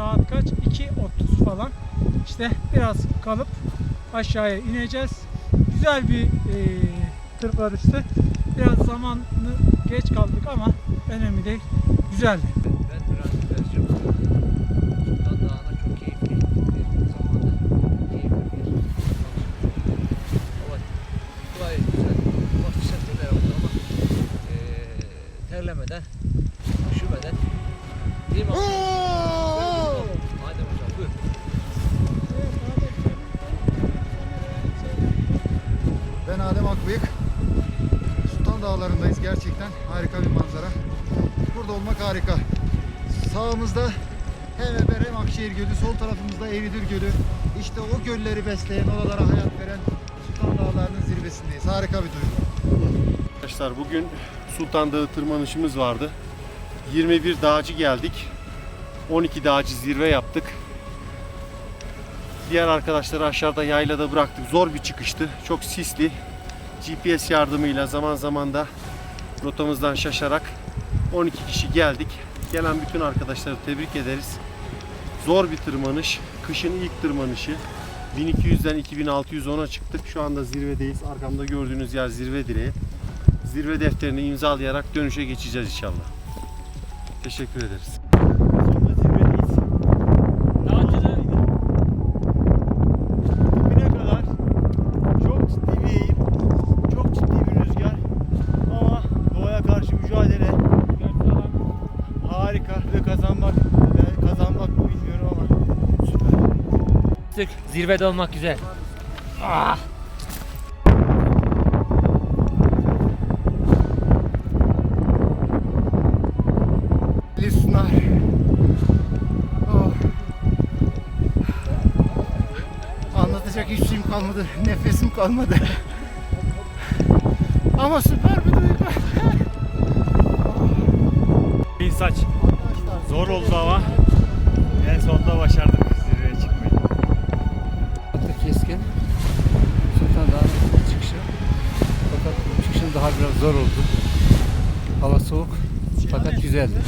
saat kaç? 2.30 falan. İşte biraz kalıp aşağıya ineceğiz. Güzel bir e, tırmanıştı. Biraz zamanı geç kaldık ama önemli değil. Güzeldi. Ben Dağı'na çok keyifli bir zamanda. Keyifli bir Hava gayet güzel. Ama eee terlemeden, üşümeden değil mi? Gerçekten harika bir manzara. Burada olmak harika. Sağımızda hem Eber hem Akşehir Gölü, sol tarafımızda Eğridir Gölü. İşte o gölleri besleyen, oralara hayat veren Sultan Dağları'nın zirvesindeyiz. Harika bir duygu. Arkadaşlar bugün Sultan Dağı tırmanışımız vardı. 21 dağcı geldik. 12 dağcı zirve yaptık. Diğer arkadaşları aşağıda yaylada bıraktık. Zor bir çıkıştı. Çok sisli. GPS yardımıyla zaman zaman da rotamızdan şaşarak 12 kişi geldik. Gelen bütün arkadaşları tebrik ederiz. Zor bir tırmanış. Kışın ilk tırmanışı. 1200'den 2610'a çıktık. Şu anda zirvedeyiz. Arkamda gördüğünüz yer zirve direği zirve defterini imzalayarak dönüşe geçeceğiz inşallah. Teşekkür ederiz. Sonunda zirvedeyiz. Daha önce de dibine kadar çok ciddi bir eğim, çok ciddi bir rüzgar ama doğaya karşı mücadele harika ve kazanmak ve kazanmak mı bilmiyorum ama süper. Zirvede olmak güzel. Lisnar. Oh. Anlatacak hiçbir şeyim kalmadı. Nefesim kalmadı. Ama süper bir duygu. Bin saç. Zor oldu ama en sonunda başardık zirveye çıkmayı. Hatta keskin. Sultan Dağı'nın çıkışı. Fakat çıkışın daha biraz zor oldu. Hava soğuk fakat güzeldi.